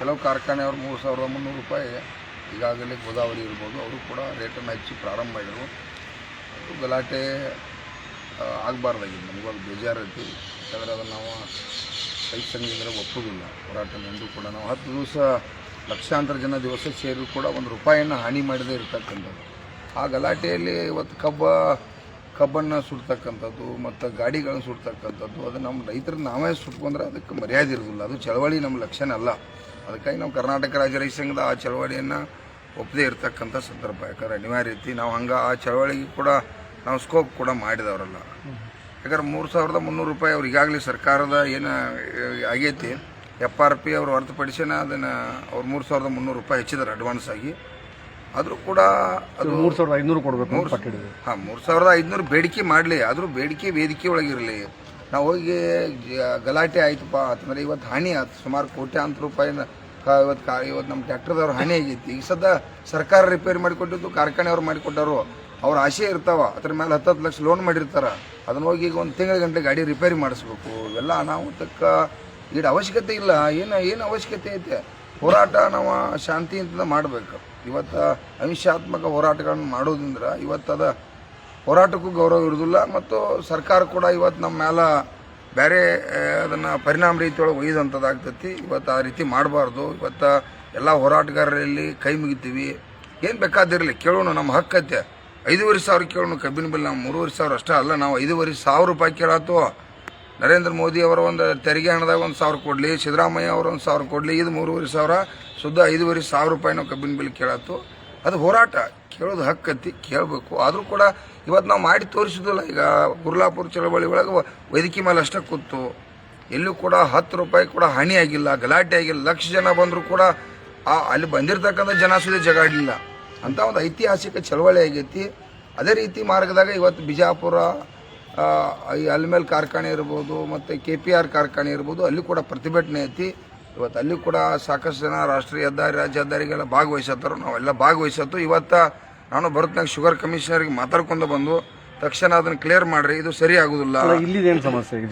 ಕೆಲವು ಕಾರ್ಖಾನೆಯವರು ಮೂರು ಸಾವಿರದ ಮುನ್ನೂರು ರೂಪಾಯಿ ಈಗಾಗಲೇ ಗೋದಾವರಿ ಇರ್ಬೋದು, ಅವರು ಕೂಡ ರೇಟನ್ನು ಹೆಚ್ಚಿ ಪ್ರಾರಂಭ ಮಾಡಿದರು. ಗಲಾಟೆ ಆಗಬಾರ್ದಾಗಿದೆ ನಮಗೂ ಅದು ಬೇಜಾರೈತಿ. ಯಾಕಂದರೆ ಅದನ್ನು ನಾವು ರೈತ ಸಂಘದಿಂದ ಒಪ್ಪೋದಿಲ್ಲ. ಹೋರಾಟ ಎಂದು ಕೂಡ ನಾವು ಹತ್ತು ದಿವಸ ಲಕ್ಷಾಂತರ ಜನ ದಿವಸ ಸೇರಿ ಕೂಡ ಒಂದು ರೂಪಾಯಿಯನ್ನು ಹಾನಿ ಮಾಡದೇ ಇರ್ತಕ್ಕಂಥದ್ದು. ಆ ಗಲಾಟೆಯಲ್ಲಿ ಇವತ್ತು ಕಬ್ಬ, ಕಬ್ಬನ್ನು ಸುಡ್ತಕ್ಕಂಥದ್ದು ಮತ್ತು ಗಾಡಿಗಳನ್ನು ಸುಡ್ತಕ್ಕಂಥದ್ದು ಅದು ನಮ್ಮ ರೈತರು ನಾವೇ ಸುಟ್ಕೊಂಡ್ರೆ ಅದಕ್ಕೆ ಮರ್ಯಾದೆ ಇರೋದಿಲ್ಲ ಅದು ಚಳವಳಿ ನಮ್ಮ ಲಕ್ಷಣ ಅಲ್ಲ. ಅದಕ್ಕಾಗಿ ನಾವು ಕರ್ನಾಟಕ ರಾಜ್ಯ ರೈತ ಸಂಘದ ಆ ಚಳವಳಿಯನ್ನು ಒಪ್ಪದೇ ಇರತಕ್ಕಂಥ ಸಂದರ್ಭ. ಯಾಕಂದ್ರೆ ಅನಿವಾರ್ಯ ರೀತಿ ನಾವು ಹಂಗೆ ಆ ಚಳವಳಿಗೆ ಕೂಡ ನಾವು ಸ್ಕೋಪ್ ಕೂಡ ಮಾಡಿದವರಲ್ಲ. ಯಾಕಂದ್ರೆ ಮೂರು ಸಾವಿರದ ಮುನ್ನೂರು ರೂಪಾಯಿ ಅವ್ರು ಈಗಾಗಲೇ ಸರ್ಕಾರದ ಏನು ಆಗೈತಿ. ಎಫ್ ಆರ್ ಪಿ ಅವರು ಹೊರತುಪಡಿಸಿನ ಅದನ್ನು ಅವ್ರು ಮೂರು ಸಾವಿರದ ಮುನ್ನೂರು ರೂಪಾಯಿ ಹೆಚ್ಚಿದ್ದಾರೆ ಅಡ್ವಾನ್ಸ್ ಆಗಿ. ಆದರೂ ಕೂಡ ಅದು ಮೂರು ಸಾವಿರದ ಐನೂರು ಕೊಡಬೇಕು ಪಟ್ಟಿದೆ ಹಾಂ ಮೂರು ಸಾವಿರದ ಐದುನೂರು ಬೇಡಿಕೆ ಮಾಡಲಿ. ಆದರೂ ಬೇಡಿಕೆ ವೇದಿಕೆ ಒಳಗಿರಲಿ ನಾವು ಹೋಗಿ ಗಲಾಟೆ ಆಯ್ತಪ್ಪ. ಅಂದ್ರೆ ಇವತ್ತು ಹಾನಿ ಆಯ್ತು ಸುಮಾರು ಕೋಟ್ಯಾಂತರ ರೂಪಾಯಿನ ಕ ಇವತ್ತು ಕಾ ಇವತ್ತು ನಮ್ಮ ಟ್ರ್ಯಾಕ್ಟರ್ದವ್ರು ಹಾನಿ ಆಗೈತಿ. ಈಗ ಸದ್ದ ಸರ್ಕಾರ ರಿಪೇರಿ ಮಾಡಿಕೊಟ್ಟಿದ್ದು ಕಾರ್ಖಾನೆಯವ್ರು ಮಾಡಿಕೊಟ್ಟವರು. ಅವ್ರ ಆಸೆ ಇರ್ತಾವ. ಅದ್ರ ಮೇಲೆ ಹತ್ತು ಹತ್ತು ಲಕ್ಷ ಲೋನ್ ಮಾಡಿರ್ತಾರೆ. ಅದನ್ನ ಹೋಗಿ ಈಗ ಒಂದು ತಿಂಗಳ ಗಂಟೆ ಗಾಡಿ ರಿಪೇರಿ ಮಾಡಿಸ್ಬೇಕು. ಇವೆಲ್ಲ ಅನಾಹುತಕ್ಕ ಈಡ ಅವಶ್ಯಕತೆ ಇಲ್ಲ. ಏನು ಏನು ಅವಶ್ಯಕತೆ ಐತೆ? ಹೋರಾಟ ನಾವು ಶಾಂತಿಯಿಂದ ಮಾಡಬೇಕು. ಇವತ್ತು ಅಹಿಂಸಾತ್ಮಕ ಹೋರಾಟಗಳನ್ನು ಮಾಡೋದ್ರಿಂದ ಇವತ್ತು ಅದ ಹೋರಾಟಕ್ಕೂ ಗೌರವ ಇರೋದಿಲ್ಲ. ಮತ್ತು ಸರ್ಕಾರ ಕೂಡ ಇವತ್ತು ನಮ್ಮ ಮ್ಯಾಲ ಬೇರೆ ಅದನ್ನು ಪರಿಣಾಮ ರೀತಿಯೊಳಗೆ ಒಯ್ದಂಥದ್ದಾಗ್ತೈತಿ ಇವತ್ತು ಆ ರೀತಿ ಮಾಡಬಾರ್ದು. ಇವತ್ತು ಎಲ್ಲ ಹೋರಾಟಗಾರರಲ್ಲಿ ಕೈ ಮುಗಿತೀವಿ. ಏನು ಬೇಕಾದಿರಲಿ, ಕೇಳೋಣ ನಮ್ಮ ಹಕ್ಕೈತೆ ಐದೂವರೆ ಸಾವಿರ ಕೇಳೋಣ ಕಬ್ಬಿನ ಬಿಲ್, ನಾವು ಮೂರುವರೆ ಸಾವಿರ ಅಷ್ಟೇ ಅಲ್ಲ, ನಾವು ಐದೂವರೆ ಸಾವಿರ ರೂಪಾಯಿ ಕೇಳಾತು. ನರೇಂದ್ರ ಮೋದಿ ಅವರ ಒಂದು ತೆರಿಗೆ ಹಣದಾಗ ಒಂದು ಸಾವಿರ ಕೊಡಲಿ, ಸಿದ್ದರಾಮಯ್ಯ ಅವರ ಒಂದು ಸಾವಿರ ಕೊಡಲಿ, ಇದು ಮೂರುವರೆ ಸಾವಿರ ಶುದ್ಧ ಐದೂವರೆ ಸಾವಿರ ರೂಪಾಯಿ ನಾವು ಕಬ್ಬಿನ ಬಿಲ್ ಕೇಳಾತು. ಅದು ಹೋರಾಟ. ಕೇಳೋದು ಹಕ್ಕತ್ತಿ ಕೇಳಬೇಕು. ಆದರೂ ಕೂಡ ಇವತ್ತು ನಾವು ಮಾಡಿ ತೋರಿಸೋದಿಲ್ಲ. ಈಗ ಗುರ್ಲಾಪುರ ಚಳವಳಿ ಒಳಗೆ ವೈದ್ಯಕೀಯ ಮೇಲೆ ಅಷ್ಟೇ ಕೂತು ಎಲ್ಲೂ ಕೂಡ ಹತ್ತು ರೂಪಾಯಿ ಕೂಡ ಹಾನಿ ಆಗಿಲ್ಲ, ಗಲಾಟೆ ಆಗಿಲ್ಲ. ಲಕ್ಷ ಜನ ಬಂದರೂ ಕೂಡ ಆ, ಅಲ್ಲಿ ಬಂದಿರತಕ್ಕಂಥ ಜನ ಸುದ್ದಿ ಜಗಾಡಲಿಲ್ಲ ಅಂತ ಒಂದು ಐತಿಹಾಸಿಕ ಚಳವಳಿ ಆಗೈತಿ. ಅದೇ ರೀತಿ ಮಾರ್ಗದಾಗ ಇವತ್ತು ಬಿಜಾಪುರ ಈ ಅಲ್ಮೇಲ್ ಕಾರ್ಖಾನೆ ಇರ್ಬೋದು, ಮತ್ತು ಕೆ ಪಿ ಆರ್ ಕಾರ್ಖಾನೆ ಇರ್ಬೋದು, ಅಲ್ಲಿ ಕೂಡ ಪ್ರತಿಭಟನೆ ಐತಿ. ಇವತ್ತು ಅಲ್ಲಿ ಕೂಡ ಸಾಕಷ್ಟು ಜನ ರಾಷ್ಟ್ರೀಯ ಹೆದ್ದಾರಿ, ರಾಜ್ಯ ಹೆದ್ದಾರಿಗೆಲ್ಲ ನಾವೆಲ್ಲ ಭಾಗವಹಿಸತ್ತು. ಇವತ್ತು ನಾನು ಬರುತ್ತನಾಗ ಶುಗರ್ ಕಮಿಷನರ್ಗೆ ಮಾತಾಡ್ಕೊಂಡು ಬಂದು ತಕ್ಷಣ ಅದನ್ನ ಕ್ಲಿಯರ್ ಮಾಡ್ರಿ, ಇದು ಸರಿ ಆಗುದಿಲ್ಲ. ಇಲ್ಲಿದೇನು ಸಮಸ್ಯೆ? ಈಗ